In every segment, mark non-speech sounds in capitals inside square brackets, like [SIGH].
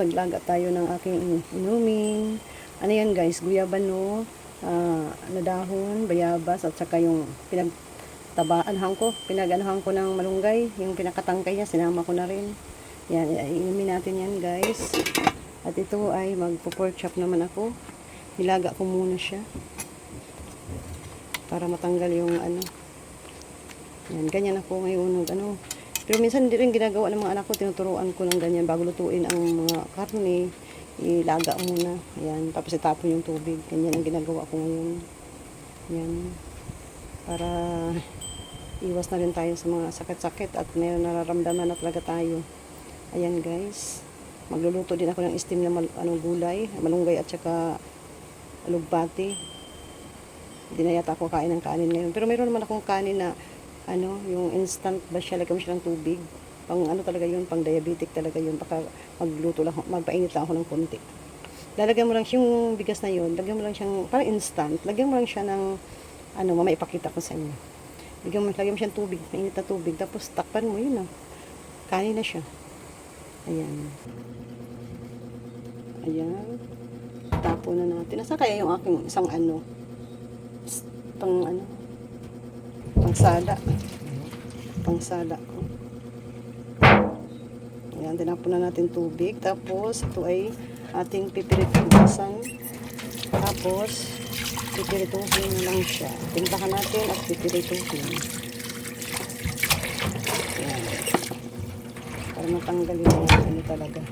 naglaga tayo ng aking inumin. Ano yan guys, guyabano, ah, na dahon, bayabas, at saka yung pinagtabaan ko, pinaganahan ko ng malunggay, yung pinakatangkay niya, sinama ko na rin. Yan, inumin natin yan guys. At ito ay magpo-pork chop naman ako. Nilaga ko muna siya. Para matanggal yung ano. Yan, ganyan ako ngayon. Ano. Pero minsan hindi rin ginagawa ng mga anak ko. Tinuturuan ko ng ganyan bago lutuin ang mga karne. Ilaga muna. Yan, tapos itapon yung tubig. Ganyan ang ginagawa ko ngayon. Yan. Para iwas na rin tayo sa mga sakit-sakit at may nararamdaman na talaga tayo. Ayan guys. Magluluto din ako ng steam na mal, anong gulay, malunggay at saka alugbati. Hindi na yata ako kain ng kanin ngayon. Pero mayroon naman akong kanin na ano, yung instant ba siya, lagyan mo siya ng tubig. Pang ano talaga yun, pang diabetic talaga yun. Baka magluto lang, magpainit lang ako ng konti. Lalagyan mo lang yung bigas na yun, lagyan mo lang siyang, parang instant, lagyan mo lang siya ng, ano, mamaya ipakita ko sa inyo. Lagyan mo, lagyan mo siyang tubig, mainit na tubig, tapos takpan mo yun ah. Kanin na siya. Ayan. Ayan. Tapo na natin. Nasa kaya yung aking isang ano? Pang ano? Pang sala. Pang sala ko. Ayan, tinapon na natin tubig. Tapos, ito ay ating pipiritugasan. Tapos, pipirituhin na lang siya. Timplahan natin at pipirituhin. Ayan. Para matanggal yung ano talaga.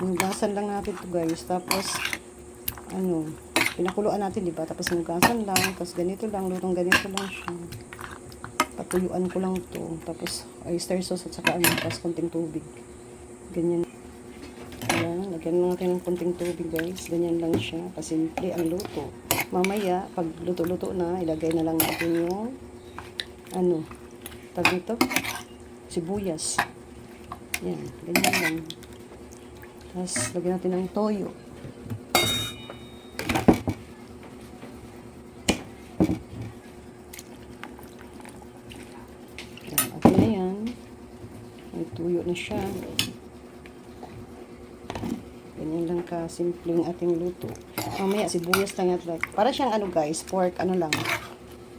Hinugasan lang natin to guys. Tapos, ano, pinakuluan natin, di ba? Tapos hinugasan lang. Tapos ganito lang, lutong ganito lang siya. Patuyuan ko lang to. Tapos, oyster sauce at saka ano, tapos konting tubig. Ganyan. Ayan, lagyan natin ng konting tubig guys. Ganyan lang siya. Kasimple ang luto. Mamaya, pag luto-luto na, ilagay na lang natin yung ano, tag ito, sibuyas. Yan, ganyan lang. Tapos, lagyan natin ng toyo. Yan, okay na yan. May tuyo na siya. Ganyan lang ka simpleng ating luto. Mamaya, sibuyas lang at like. Para siyang ano guys, pork, ano lang.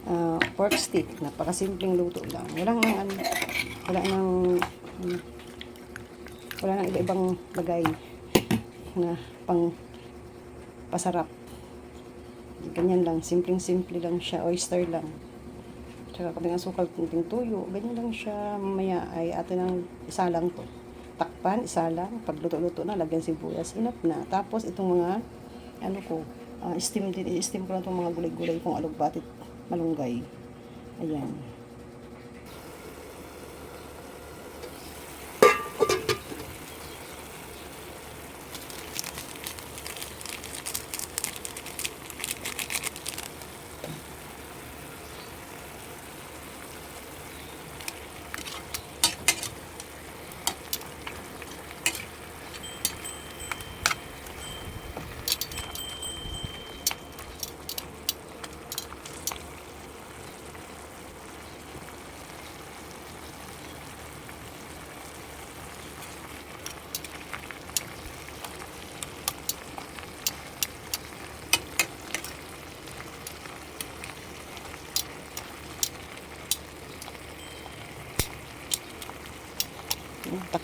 ah, pork stick. Napakasimpleng luto lang. Walang ano, wala nang, wala nang iba-ibang bagay na pang pasarap. Ganyan lang, simpleng-simple lang siya, oyster lang. Tsaka kaming asukal, kunting tuyo, ganyan lang siya. Mamaya ay atin ang isa lang to. Takpan, isa lang. Pag luto-luto na, lagyan sibuyas, enough na. Tapos itong mga, ano ko, ah, steam din, steam ko lang itong mga gulay-gulay kong alugbati, malunggay. Ayan.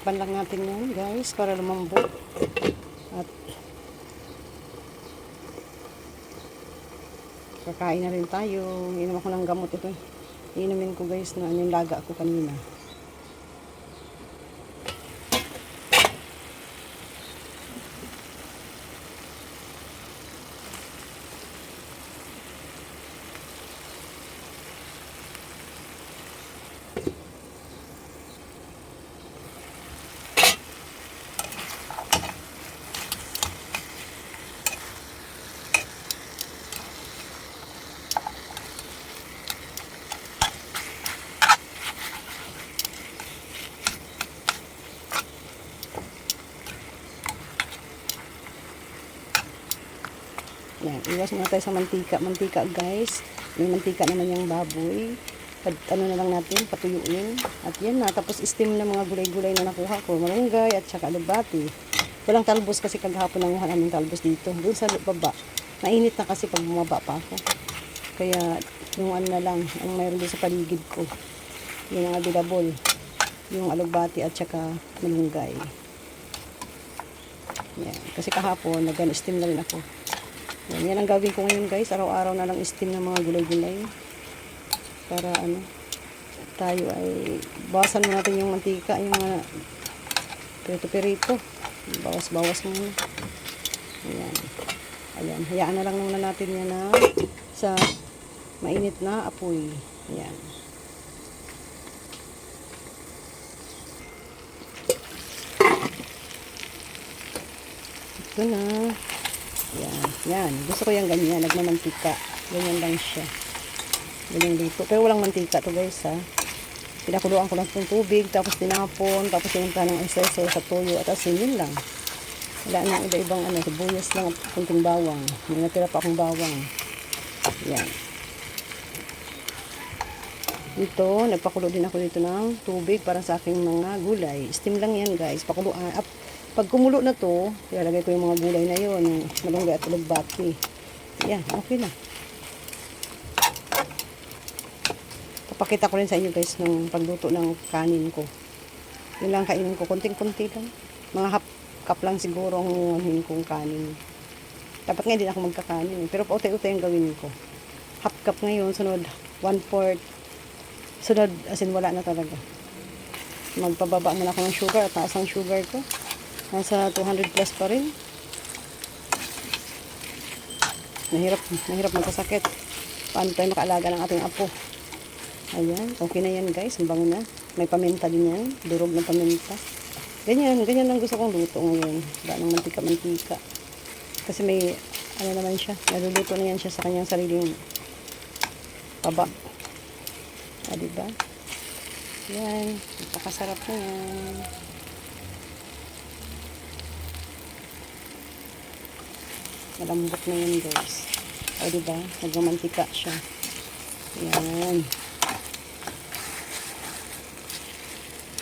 Takpan lang natin yan guys para lumambot. At kakain na rin tayo. Inom ako ng gamot ito. Inumin ko guys na yung laga ko kanina. Yan, iwas muna tayo sa mantika. Mantika guys. May mantika naman yung baboy. Pad, ano na lang natin, patuyuin. At yan na, tapos steam na mga gulay-gulay na nakuha ko. Malunggay at saka alubati. Walang talbos kasi kagahapon nanguha namin talbos dito. Doon sa baba. Mainit na kasi pag bumaba pa ako. Kaya yung ano na lang, ang mayroon doon sa paligid ko. Yun ang available. Yung alugbati at saka malunggay. Yan. Kasi kahapon, nag-steam na rin ako. Yan, yan ang gagawin ko ngayon guys. Araw-araw na lang steam ng mga gulay-gulay. Para ano, tayo ay bawasan mo natin yung mantika, yung mga perito-perito. Bawas-bawas muna. Ayan. Ayan. Hayaan na lang muna natin yan na sa mainit na apoy. Ayan. Ito na. Yan. Gusto ko yung ganyan, nagmamantika. Ganyan lang siya. Ganyan dito. Pero walang mantika to guys ha. Pinakuluan ko lang itong tubig, tapos tinapon, tapos sinunta ng isa-isa sa tuyo at asin, lang. Wala nang iba-ibang ano, sibuyas lang at kunting bawang. May natira pa akong bawang. Yan. Dito, nagpakulo din ako dito ng tubig para sa aking mga gulay. Steam lang yan guys. Pakuluan. Up. Pag kumulo na to, ilalagay ko yung mga gulay na yung malunggay at ulugbati. Yan, okay na. Papakita ko rin sa inyo guys ng pagluto ng kanin ko. Yun lang kainin ko, konting-konti lang. Mga half cup lang siguro ang anuhin kong kanin. Dapat nga din ako magkakanin. Pero pautay-utay ang gawin ko. Half cup ngayon, sunod one fourth. Sunod, as in wala na talaga. Magpababa muna ako ng sugar at taas ang sugar ko. Nasa 200 plus pa rin. Nahirap, nahirap magkasakit. Paano tayo makaalaga ng ating apo? Ayan, okay na yan guys. Ang bango na. May paminta din yan. Durog ng paminta. Ganyan, ganyan lang gusto kong luto ngayon. Wala ng mantika-mantika. Kasi may, ano naman siya, naluluto na yan siya sa kanyang sariling paba. Ah, diba? Yan, napakasarap na yan. Malambot na yan guys. O diba? Nagmamantika siya. Yan.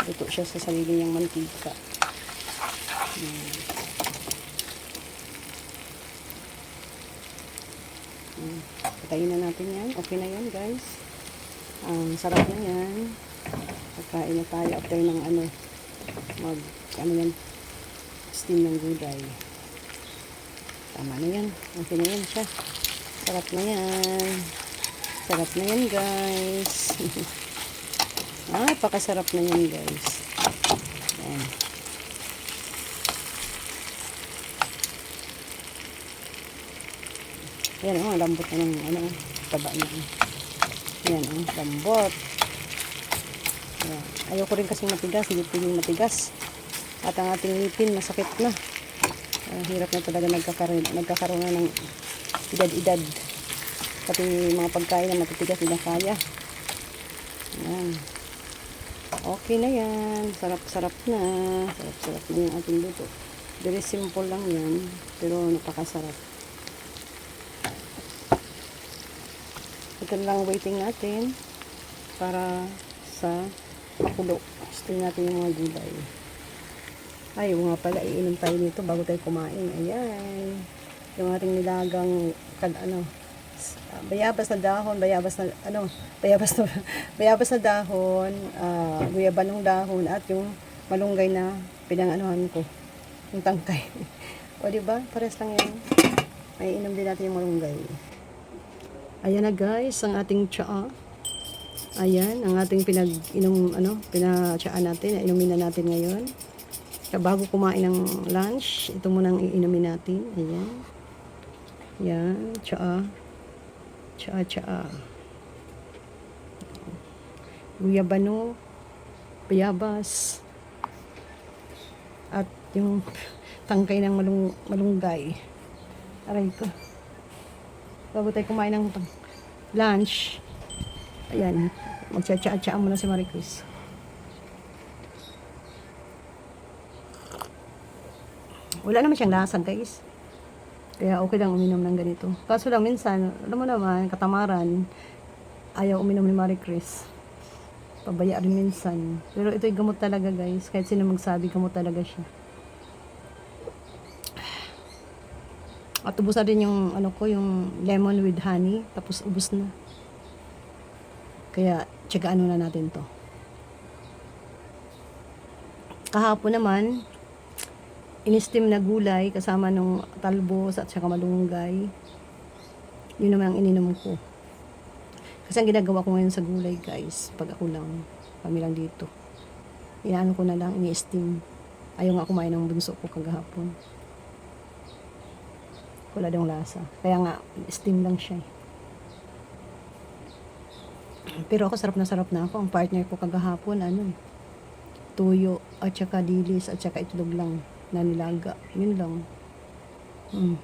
Luto siya sa sarili niyang mantika. Yan. Yan. Patayin na natin yan. Okay na yan guys. Ang sarap na yan. Pagkain na tayo after ng ano mag ano yan steam ng gulay. Tama na yan. Okay na siya. Sarap na yan. Sarap na yan, guys. [LAUGHS] ah, pakasarap na yan, guys. Yan. Yan, oh, lambot na ng, ano, taba na. Yan, oh, lambot. Yan. Ayoko rin kasing matigas, hindi pwedeng matigas. At ang ating ngipin, masakit na. Ang hirap na talaga nagkakaroon, nagkakaroon na ng edad-edad. Pati mga pagkain na matitigas na kaya. Yan. Okay na yan. Sarap-sarap na. Sarap-sarap na yung ating luto. Very simple lang yan. Pero napakasarap. Ito lang waiting natin para sa pakulo. Steam natin yung mga gulay. Ay, yung nga pala, iinom tayo nito bago tayo kumain. Ayan. Yung ating nilagang, kad, ano, ah, bayabas na dahon, bayabas na, ano, bayabas na, [LAUGHS] bayabas na dahon, uh, guyabanong dahon, at yung malunggay na pinanganuhan ko. Yung tangkay. [LAUGHS] o, di ba? Pares lang yan. May inom din natin yung malunggay. Ayan na guys, ang ating tsaa. Ayan, ang ating pinag-inom, ano, pinatsaan natin, inumin na natin ngayon. Kaya bago kumain ng lunch, ito muna ang iinumin natin. Ayan. Yan, tsaa. Tsaa, tsaa. guyabano, bayabas, at yung tangkay ng malung malunggay. Aray ko. Bago tayo kumain ng lunch, ayan, magtsatsa-tsaan muna si Maricruz. Wala naman siyang lasa, guys. Kaya okay lang uminom ng ganito. Kaso lang minsan, alam mo naman, katamaran, ayaw uminom ni Marie Chris. Pabaya rin minsan. Pero ito'y gamot talaga guys. Kahit sino magsabi, gamot talaga siya. At ubos na rin yung, ano ko, yung lemon with honey. Tapos ubos na. Kaya, tsagaan na natin to. Kahapon naman, in-steam na gulay kasama nung talbos at saka malunggay. Yun naman ang ininom ko. Kasi ang ginagawa ko ngayon sa gulay, guys, pag ako lang, kami lang dito. Inaano ko na lang, ini-steam. Ayaw nga kumain ng bunso ko kagahapon. Wala daw lasa. Kaya nga, steam lang siya. eh. Pero ako sarap na sarap na ako. Ang partner ko kagahapon, ano eh, tuyo at saka dilis at saka itlog lang na nilaga. Yun lang. Mm.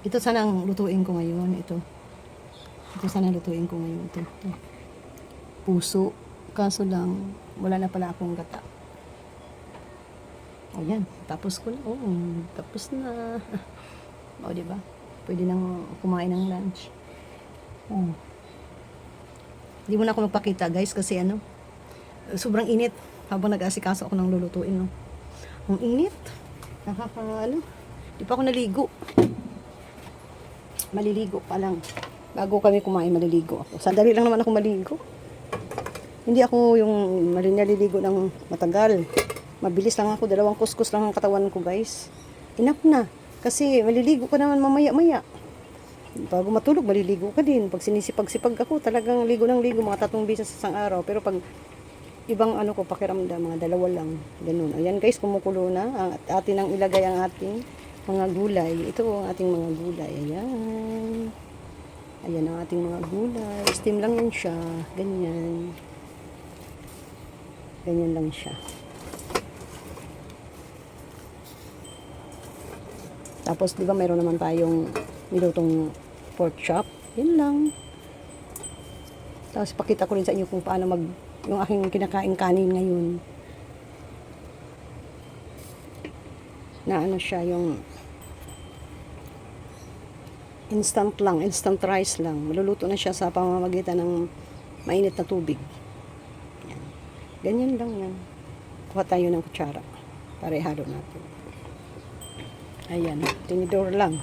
Ito sana ang lutuin ko ngayon. Ito. Ito sana lutuin ko ngayon. Ito. Puso. Kaso lang, wala na pala akong gata. Ayan. Tapos ko na. Oo. Tapos na. [LAUGHS] o, di ba? Pwede nang kumain ng lunch. Oh. Hindi mo na ako magpakita, guys, kasi ano, sobrang init habang nag-asikaso ako ng lulutuin. No? Ang init. Nakaka, ano, di pa ako naligo. Maliligo pa lang. Bago kami kumain, maliligo ako. Sandali lang naman ako maligo. Hindi ako yung naliligo ng matagal. Mabilis lang ako. Dalawang kuskus lang ang katawan ko, guys. Enough na. Kasi maliligo ka naman mamaya-maya. Bago matulog, maliligo ka din. Pag sinisipag-sipag ako, talagang ligo ng ligo, mga tatlong beses sa isang araw. Pero pag ibang ano ko, pakiramdam, mga dalawa lang. Ganun. Ayan guys, kumukulo na. Ang, at atin ang ilagay ang ating mga gulay. Ito ang ating mga gulay. Ayan. Ayan ang ating mga gulay. Steam lang yan siya. Ganyan. Ganyan lang siya. Tapos, di ba, mayroon naman tayong nilutong pork chop. Yun lang. Tapos, pakita ko rin sa inyo kung paano mag, yung aking kinakain kanin ngayon. Na ano siya, yung instant lang, instant rice lang. Maluluto na siya sa pamamagitan ng mainit na tubig. Yan. Ganyan lang yan. Kuha tayo ng kutsara para ihalo natin. Ayan, tinidor lang.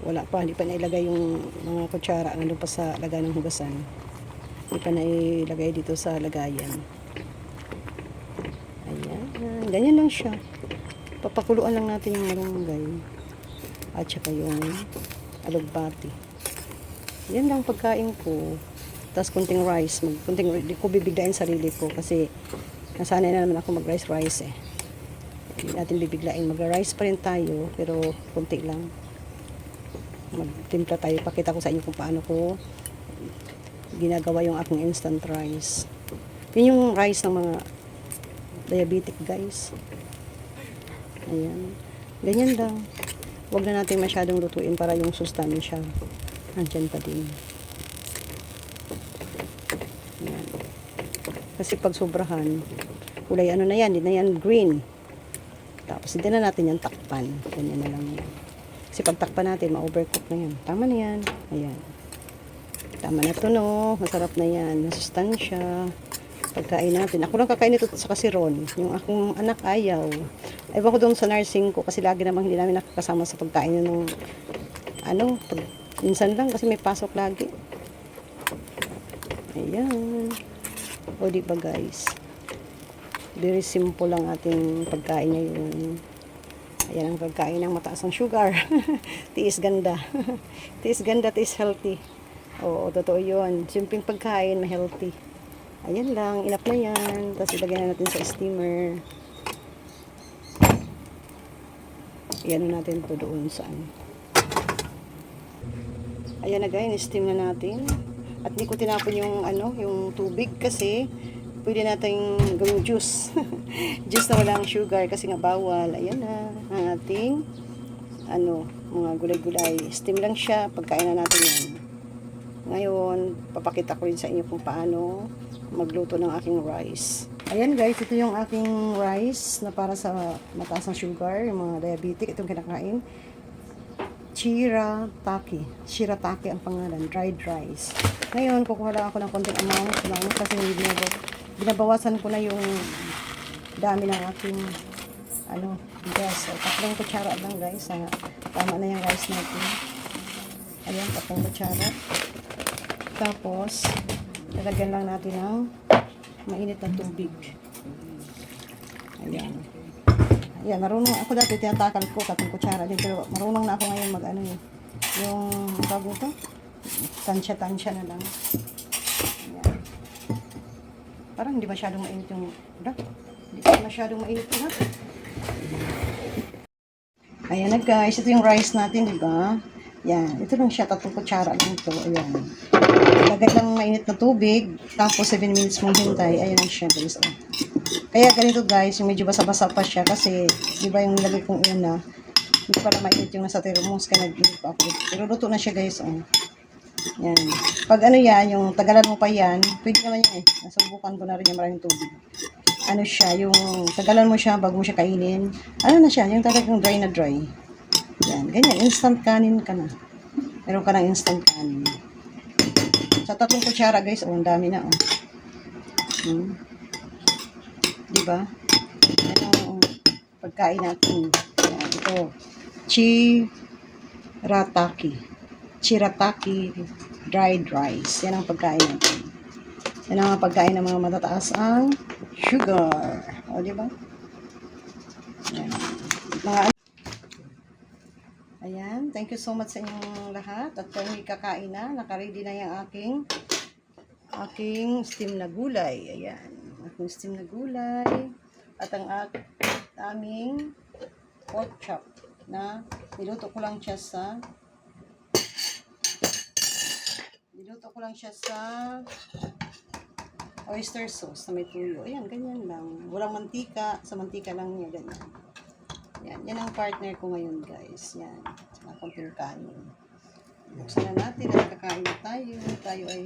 Wala pa, hindi pa nailagay yung mga kutsara nandun pa sa lagay ng hugasan. Hindi pa nailagay dito sa lagayan. Ayan, ganyan lang siya. Papakuluan lang natin yung malunggay. At saka yung alugbati. Yan lang pagkain ko. Tapos kunting rice. Mag, kunting, di ko bibiglain sarili ko kasi nasanay na naman ako mag-rice rice eh. Hindi natin bibiglain. Mag-rice pa rin tayo pero kunti lang. Magtimpla tayo. Pakita ko sa inyo kung paano ko ginagawa yung aking instant rice. Yun yung rice ng mga diabetic guys. Ayan. Ganyan lang. Huwag na natin masyadong lutuin para yung sustansya andyan pa din. Ayan. Kasi pag sobrahan, kulay ano na yan, hindi na yan green. Tapos hindi na natin yan takpan. Ganyan na lang yan. Kasi pag takpan natin, ma-overcook na yan. Tama na yan. Ayan. Tama na to no. Masarap na yan. Nasustansya. Pagkain natin. Ako lang kakain ito sa kasiron. Yung akong anak ayaw. Ewan ko doon sa nursing ko kasi lagi namang hindi namin nakakasama sa pagkain nung ano, pag, minsan lang kasi may pasok lagi. Ayan. O di ba guys? Very simple lang ating pagkain ngayon. Ayan ang pagkain ng mataas ang sugar. [LAUGHS] tiis ganda. [LAUGHS] tiis ganda, tiis healthy. Oo, totoo yun. Simpleng pagkain, na healthy. Ayan lang, enough na yan. Tapos ilagay na natin sa steamer. Iyan natin to doon sa ano. Ayan na guys, steam na natin. At di ko tinapon yung ano, yung tubig kasi pwede nating gawing juice. [LAUGHS] juice na walang sugar kasi nga bawal. Ayan na ang ating ano, mga gulay-gulay. Steam lang siya, pagkain na natin yan. Ngayon, papakita ko rin sa inyo kung paano magluto ng aking rice. Ayan guys, ito yung aking rice na para sa mataas ng sugar, yung mga diabetic, itong kinakain. Shirataki. Shirataki ang pangalan, dried rice. Ngayon, kukuha lang ako ng konting amount lang kasi binabaw, binabawasan ko na yung dami ng aking ano, bigas. So, tatlong kutsara lang guys. Ah, tama na yung rice natin. Ayan, tatlong kutsara. Tapos, lalagyan lang natin ng mainit na tubig. Ayan. Ayan, marunong ako dati tinatakal ko tatlong kutsara din pero marunong na ako ngayon mag ano eh. Yung bago to, tansya-tansya na lang. Ayan. Parang hindi masyadong mainit yung udak. Hindi masyadong mainit na. Ayan na guys, ito yung rice natin, di ba? Yan, ito lang siya, tatlong kutsara lang ito. Ayan. Lagay lang mainit na tubig, tapos 7 minutes mong hintay. Ayan na siya guys. Kaya ganito guys, yung medyo basa-basa pa siya kasi, di ba yung nilagay kong una, hindi pala mainit yung nasa thermos, kaya pa ako. Pero luto na siya guys, oh. Yan. Pag ano yan, yung tagalan mo pa yan, pwede naman yan eh. Nasubukan ko na rin yung maraming tubig. Ano siya, yung tagalan mo siya bago mo siya kainin. Ano na siya, yung talagang dry na dry. Yan, ganyan, instant kanin ka na. Meron ka ng instant kanin. Sa tatlong kutsara guys, oh, ang dami na oh. Hmm. Di ba? Yan ang pagkain natin. Yan, ito. Chirataki. Chirataki dried rice. Yan ang pagkain natin. Yan ang pagkain ng mga matataas ang sugar. O, di ba? Yan. Mga Thank you so much sa inyong lahat. At kami kakain na, nakaready na yung aking aking steam na gulay. Ayan, aking steam na gulay. At ang ak- aming pork chop na niluto ko lang siya sa niluto ko lang siya sa oyster sauce na may tuyo. Ayan, ganyan lang. Walang mantika. Sa mantika lang niya, ganyan. Yan, yan ang partner ko ngayon, guys. Yan, sa konting kanin. Buksan na natin at kakain na tayo. Tayo ay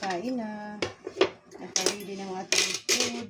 kain na. Nakaready ng ating food.